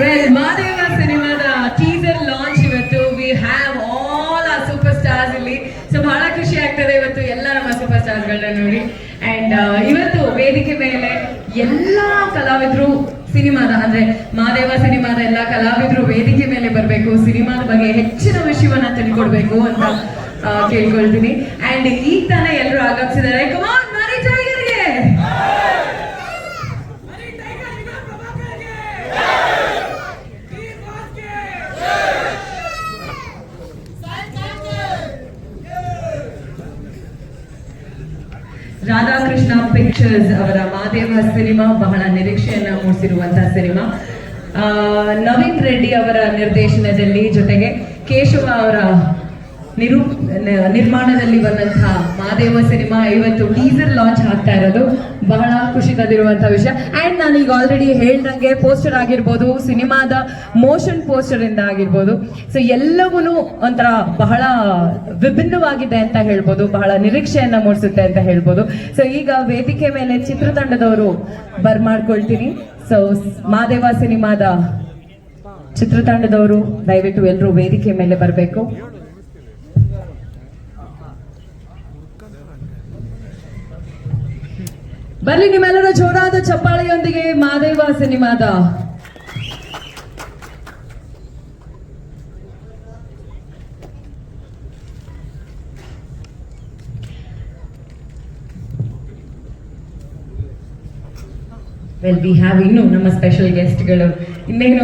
Well Madeva ಸಿನಿಮಾದ teaser launch ಇವತ್ತು. We have all ಆ ಸೂಪರ್ ಸ್ಟಾರ್ಸ್ ಇಲ್ಲಿ. ಸೊ ಬಹಳ ಖುಷಿ ಆಗ್ತದೆ ಇವತ್ತು ಎಲ್ಲ ನಮ್ಮ ಸೂಪರ್ ಸ್ಟಾರ್ಸ್ ಗಳನ್ನ ನೋಡಿ ಅಂಡ್ ಇವತ್ತು ವೇದಿಕೆ ಮೇಲೆ ಎಲ್ಲಾ ಕಲಾವಿದ್ರು ಸಿನಿಮಾದ, ಅಂದ್ರೆ ಮಾದೇವ ಸಿನಿಮಾದ ಎಲ್ಲಾ ಕಲಾವಿದ್ರು ವೇದಿಕೆ ಮೇಲೆ ಬರಬೇಕು. ಸಿನಿಮಾದ ಬಗ್ಗೆ ಹೆಚ್ಚಿನ ವಿಷಯವನ್ನ ತಿಳ್ಕೊಡ್ಬೇಕು ಅಂತ ಕೇಳ್ಕೊಳ್ತೀನಿ. ಅಂಡ್ ಈಗ ತಾನೇ ಎಲ್ಲರೂ ಆಗಮಿಸಿದ್ದಾರೆ. ಕಮಾನ್ ರಾಧಾಕೃಷ್ಣ ಪಿಕ್ಚರ್ಸ್ ಅವರ ಮಾದೇವ ಸಿನಿಮಾ ಬಹಳ ನಿರೀಕ್ಷೆಯನ್ನ ಮೂಡಿಸಿರುವಂತಹ ಸಿನಿಮಾ. ನವೀನ್ ರೆಡ್ಡಿ ಅವರ ನಿರ್ದೇಶನದಲ್ಲಿ ಜೊತೆಗೆ ಕೇಶವ ಅವರ ನಿರೂ ನ- ನಿರ್ಮಾಣದಲ್ಲಿ ಬಂದಂತಹ ಮಾದೇವ ಸಿನಿಮಾ ಇವತ್ತು ಟೀಸರ್ ಲಾಂಚ್ ಆಗ್ತಾ ಇರೋದು. ಬಹಳ ಖುಷಿ ತಂದಿರುವಂತಹ ವಿಷಯ. ಆ್ಯಂಡ್ ನಾನು ಈಗ ಆಲ್ರೆಡಿ ಹೇಳ್ದಂಗೆ ಪೋಸ್ಟರ್ ಆಗಿರ್ಬೋದು, ಸಿನಿಮಾದ ಮೋಷನ್ ಪೋಸ್ಟರ್ ಇಂದ ಆಗಿರ್ಬೋದು. ಸೊ ಎಲ್ಲವೂ ಒಂಥರ ಬಹಳ ವಿಭಿನ್ನವಾಗಿದೆ ಅಂತ ಹೇಳ್ಬೋದು, ಬಹಳ ನಿರೀಕ್ಷೆಯನ್ನ ಮೂಡಿಸುತ್ತೆ ಅಂತ ಹೇಳ್ಬೋದು. ಸೊ ಈಗ ವೇದಿಕೆ ಮೇಲೆ ಚಿತ್ರತಂಡದವರು ಬರ್ಮಾಡ್ಕೊಳ್ತೀನಿ ಸೊ ಮಾದೇವ ಸಿನಿಮಾದ ಚಿತ್ರತಂಡದವರು, ದಯವಿಟ್ಟು ಎಲ್ಲರೂ ವೇದಿಕೆ ಮೇಲೆ ಬರಬೇಕು. ಬರ್ಲಿ ನಿಮ್ಮೆಲ್ಲರ ಜೋರಾದ ಚಪ್ಪಾಳೆಯೊಂದಿಗೆ ಮಾದೇವ ಸಿನಿಮಾದ. ವೆಲ್ ವಿ ಹ್ಯಾವ್ ಇನ್ನು ನಮ್ಮ ಸ್ಪೆಷಲ್ ಗೆಸ್ಟ್ಗಳು ಇನ್ನೇನು?